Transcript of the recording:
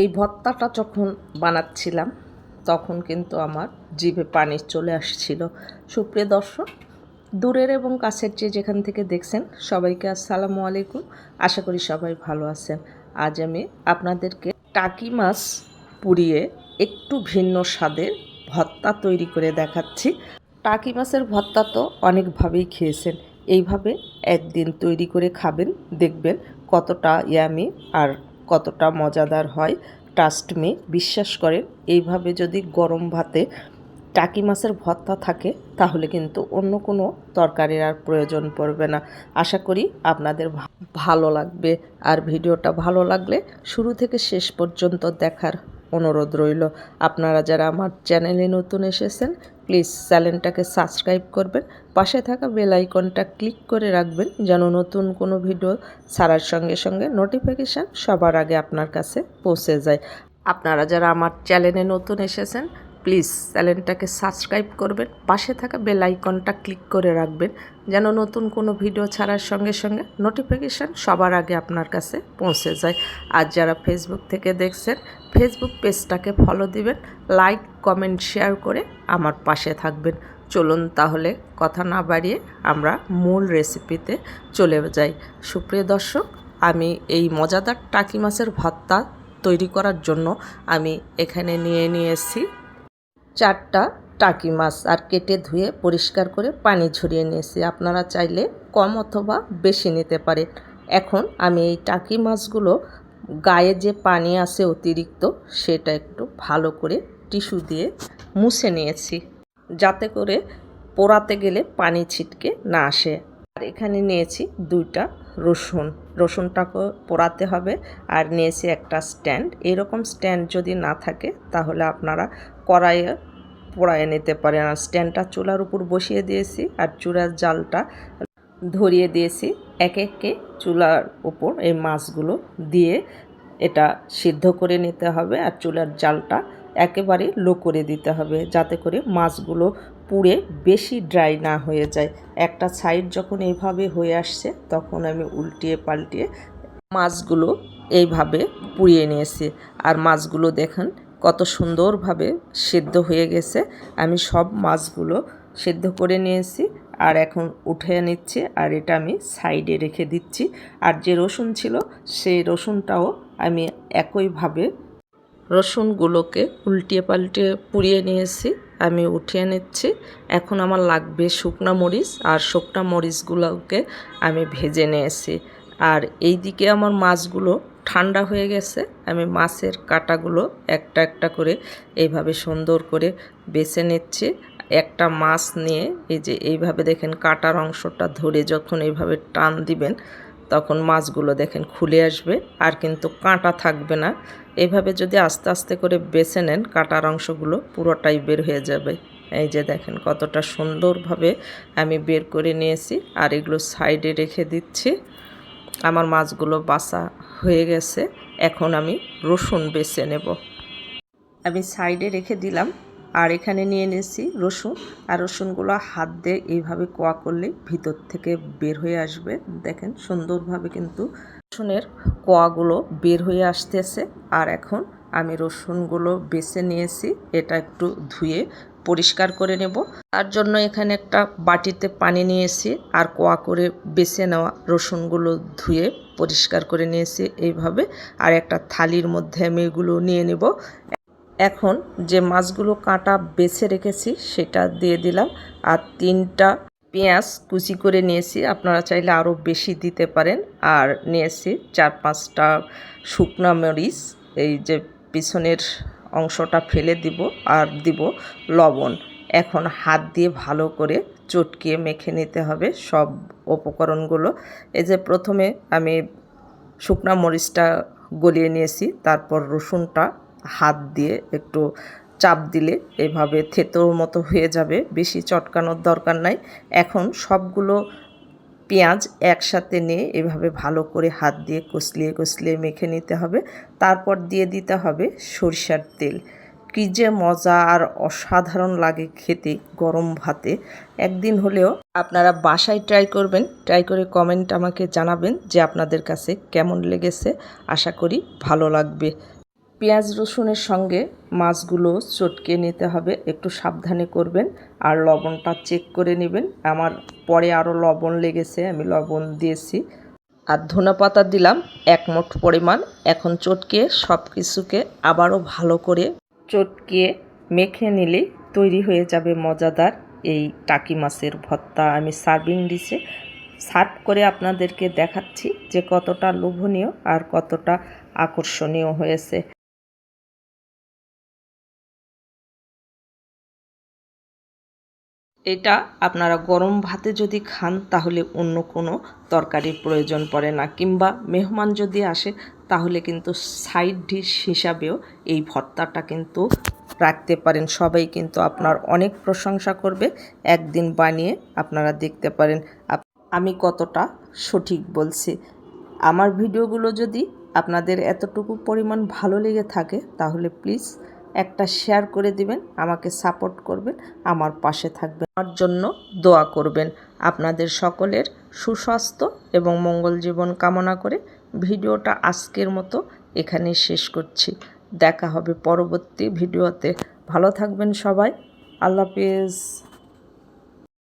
এই ভর্তাটা যখন বানাচ্ছিলাম, তখন কিন্তু আমার জিভে পানি চলে আসছিল। সুপ্রিয় দর্শক, দূরের এবং কাছের যে যেখান থেকে দেখছেন, সবাইকে আসসালামু আলাইকুম। আশা করি সবাই ভালো আছেন। আজ আমি আপনাদেরকে টাকি মাছ পুড়িয়ে একটু ভিন্ন স্বাদের ভর্তা তৈরি করে দেখাচ্ছি। টাকি মাছের ভর্তা তো অনেকভাবেই খেয়েছেন। এইভাবে একদিন তৈরি করে খাবেন, দেখবেন কতটা ইয়ামি আর কতটা মজাদার হয় ট্রাস্ট মি বিশ্বাস করেন, এইভাবে যদি গরম ভাতে টাকি মাছের ভর্তা থাকে, তাহলে কিন্তু অন্য কোনো তরকারির আর প্রয়োজন পড়বে না। আশা করি আপনাদের ভালো লাগবে। আর ভিডিওটা ভালো লাগলে শুরু থেকে শেষ পর্যন্ত দেখার অনুরোধ রইল। আপনারা যারা আমার চ্যানেলে নতুন এসেছেন প্লিজ চ্যানেলটাকে সাবস্ক্রাইব করবেন। পাশে থাকা বেল আইকনটা ক্লিক করে রাখবেন যেন নতুন কোনো ভিডিও ছাড়ার সঙ্গে সঙ্গে নোটিফিকেশান সবার আগে আপনার কাছে পৌঁছে যায়। আপনারা যারা আমার চ্যানেলে নতুন এসেছেন প্লিজ চ্যানেলটাকে সাবস্ক্রাইব করবেন, পাশে থাকা বেল আইকনটা ক্লিক করে রাখবেন, যেন নতুন কোনো ভিডিও ছাড়ার সঙ্গে সঙ্গে নোটিফিকেশান সবার আগে আপনার কাছে পৌঁছে যায়। আর যারা ফেসবুক থেকে দেখছেন ফেসবুক পেজটাকে ফলো দিবেন লাইক কমেন্ট শেয়ার করে আমার পাশে থাকবেন। চলুন তাহলে কথা না বাড়িয়ে আমরা মূল রেসিপিতে চলে যাই। সুপ্রিয় দর্শক, আমি এই মজাদার টাকি মাছের ভর্তা তৈরি করার জন্য আমি এখানে নিয়ে নিয়েছি চারটা টাকি মাছ আর কেটে ধুয়ে পরিষ্কার করে পানি ঝরিয়ে নিয়েছি। আপনারা চাইলে কম অথবা বেশি নিতে পারেন। এখন আমি এই টাকি মাছগুলো গায়ে যে পানি আছে অতিরিক্ত, সেটা একটু ভালো করে টিস্যু দিয়ে মুছে নিয়েছি, যাতে করে পোড়াতে গেলে পানি ছিটকে না আসে। আর এখানে নিয়েছি দুইটা রসুন। রসুনটাকে পোড়াতে হবে আর নিয়েছি একটা স্ট্যান্ড। এরকম স্ট্যান্ড যদি না থাকে, তাহলে আপনারা কড়াইয়ে পোড়ায় নিতে পারেন আর স্ট্যান্ডটা চুলার উপর বসিয়ে দিয়েছি আর চুলার জালটা ধরিয়ে দিয়েছি এক একে চুলার উপর এই মাছগুলো দিয়ে এটা সিদ্ধ করে নিতে হবে আর চুলার জালটা একেবারে লো করে দিতে হবে যাতে করে মাছগুলো পুড়ে বেশি ড্রাই না হয়ে যায়। একটা সাইড যখন এইভাবে হয়ে আসছে তখন আমি উল্টিয়ে পাল্টিয়ে মাছগুলো এইভাবে পুড়িয়ে নিয়েছি। আর মাছগুলো দেখেন কত সুন্দরভাবে সেদ্ধ হয়ে গেছে। আমি সব মাছগুলো সেদ্ধ করে নিয়েছি আর এখন উঠে নিচ্ছি আর এটা আমি সাইডে রেখে দিচ্ছি। আর যে রসুন ছিল সেই রসুনটাও আমি একইভাবে রসুনগুলোকে উল্টিয়ে পাল্টিয়ে পুড়িয়ে নিয়েছি। আমি উঠিয়ে নিচ্ছি। এখন আমার লাগবে শুকনো মরিচ আর শুকনা মরিচগুলোকে আমি ভেজে নিয়েছি। আর এই দিকে আমার মাছগুলো ঠান্ডা হয়ে গেছে, আমি মাছের কাটাগুলো একটা একটা করে এইভাবে সুন্দর করে বেছে নিচ্ছি। একটা মাছ নিয়ে এই যে এইভাবে দেখেন কাটার অংশটা ধরে যখন এইভাবে টান দিবেন, তখন মাছগুলো দেখেন খুলে আসবে আর কিন্তু কাঁটা থাকবে না। এইভাবে যদি আস্তে আস্তে করে বেছে নেন, কাটার অংশগুলো পুরোটাই বের হয়ে যাবে। এই যে দেখেন কতটা সুন্দরভাবে আমি বের করে নিয়েছি আর এগুলো সাইডে রেখে দিচ্ছি। আমার মাছগুলো বাসা হয়ে গেছে। এখন আমি রসুন বেছে নেব। আমি সাইডে রেখে দিলাম আর এখানে নিয়ে নিয়েছি রসুন। আর রসুনগুলো হাত দিয়ে এইভাবে কোয়া করলে ভিতর থেকে বের হয়ে আসবে। দেখেন সুন্দরভাবে কিন্তু রসুনের কোয়াগুলো বের হয়ে আসতেছে। আর এখন আমি রসুনগুলো বেছে নিয়েছি। এটা একটু ধুয়ে পরিষ্কার করে নেব। তার জন্য এখানে একটা বাটিতে পানি নিয়েছি আর কোয়া করে বেছে নেওয়া রসুনগুলো ধুয়ে পরিষ্কার করে নিয়েছি এইভাবে। আর একটা থালির মধ্যে আমি এগুলো নিয়ে নেব। এখন যে মাছগুলো কাঁটা বেছে রেখেছি সেটা দিয়ে দিলাম। আর তিনটা পেঁয়াজ কুচি করে নিয়েছি, আপনারা চাইলে আরও বেশি দিতে পারেন। আর নিয়েছি চার পাঁচটা শুকনা মরিচ, এই যে পিছনের অংশটা ফেলে দিব আর দিব লবণ। এখন হাত দিয়ে ভালো করে চটকিয়ে মেখে নিতে হবে সব উপকরণগুলো। এই যে প্রথমে আমি শুকনা মরিচটা গলিয়ে নিয়েছি, তারপর রসুনটা হাত দিয়ে একটু চাপ দিলে এভাবে থেতোর মতো হয়ে যাবে, বেশি চটকানোর দরকার নাই। এখন সবগুলো পেঁয়াজ একসাথে নিয়ে এভাবে ভালো করে হাত দিয়ে কষলিয়ে কষলিয়ে মেখে নিতে হবে। তারপর দিয়ে দিতে হবে সরিষার তেল। কী যে মজা আর অসাধারণ লাগে খেতে গরম ভাতে। একদিন হলেও আপনারা বাসায় ট্রাই করবেন। ট্রাই করে কমেন্ট আমাকে জানাবেন যে আপনাদের কাছে কেমন লেগেছে। আশা করি ভালো লাগবে। পেঁয়াজ রসুনের সঙ্গে মাছগুলো চটকে নিতে হবে। একটু সাবধানে করবেন আর লবণটা চেক করে নেবেন। আমার পরে আরও লবণ লেগেছে, আমি লবণ দিয়েছি। আর ধনে পাতা দিলাম এক মুঠ পরিমাণ। এখন চটকে সব কিছুকে আবারও ভালো করে চটকে মেখে নিলেই তৈরি হয়ে যাবে মজাদার এই টাকি মাছের ভর্তা। আমি সার্ভিং ডিশে সার্ভ করে আপনাদেরকে দেখাচ্ছি যে কতটা লোভনীয় আর কতটা আকর্ষণীয় হয়েছে। এটা আপনারা গরম ভাতে যদি খান, তাহলে অন্য কোনো তরকারির প্রয়োজন পড়ে না। কিংবা মেহমান যদি আসে, তাহলে কিন্তু সাইড ডিশ হিসাবেও এই ভর্তাটা কিন্তু রাখতে পারেন। সবাই কিন্তু আপনার অনেক প্রশংসা করবে। একদিন বানিয়ে আপনারা দেখতে পারেন। আমি কতটা সঠিক বলছি। আমার ভিডিওগুলো যদি আপনাদের এতটুকু পরিমাণ ভালো লেগে থাকে, তাহলে প্লিজ একটা শেয়ার করে দিবেন, আমাকে সাপোর্ট করবেন, আমার পাশে থাকবেন। আমার জন্য দোয়া করবেন। আপনাদের সকলের সুস্বাস্থ্য এবং মঙ্গল জীবন কামনা করে ভিডিওটা আজকের মতো এখানে শেষ করছি। দেখা হবে পরবর্তী ভিডিওতে। ভালো থাকবেন সবাই। আল্লাহ হাফিজ।